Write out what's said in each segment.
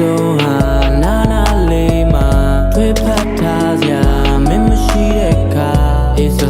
ဆုံးဟာနာနာလေးမှာတွေ့ဖတ်ထားစရာမင်းမရှိတဲ့ခါ It's a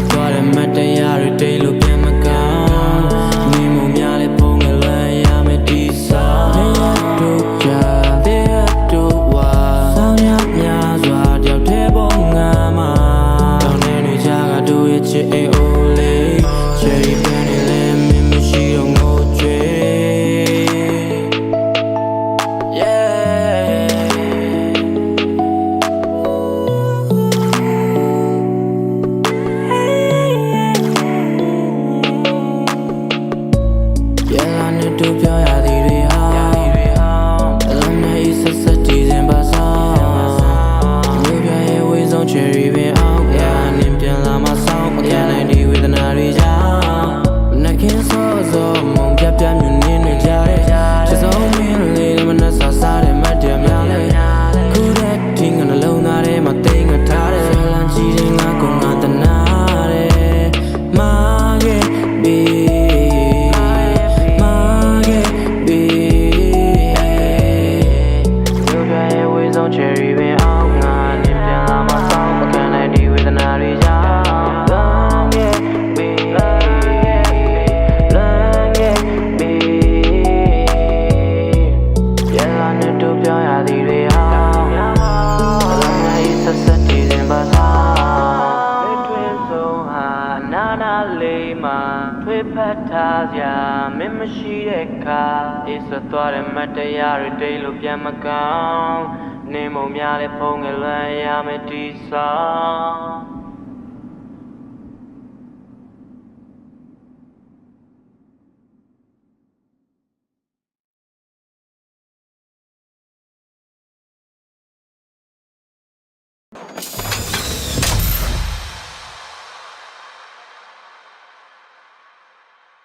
ချယ်ရီပင်အောင်ငါနေပြန်လာမဆောင်မခံနိုင်ဒီဝေဒနာတွေကြောင့် Long yeah me Long yeah me ပြန်လာနေတော့ပြောရသည်တွေဟာလမ်းမကြီးဆက်ဆက်တည်ရင်ပါစားလက်ထွင်းဆုံးဟာနာနာလေးမှာထွေးဖက်ထားစရာမင်းမရှိတဲ့ခါအေးဆွသွားတဲ့မတ်တရားတွေတိတ်လို့ပြန်မကောင်း နေမုံများတဲ့ဖုံးငယ်လွမ်းရမယ်တီဆောင်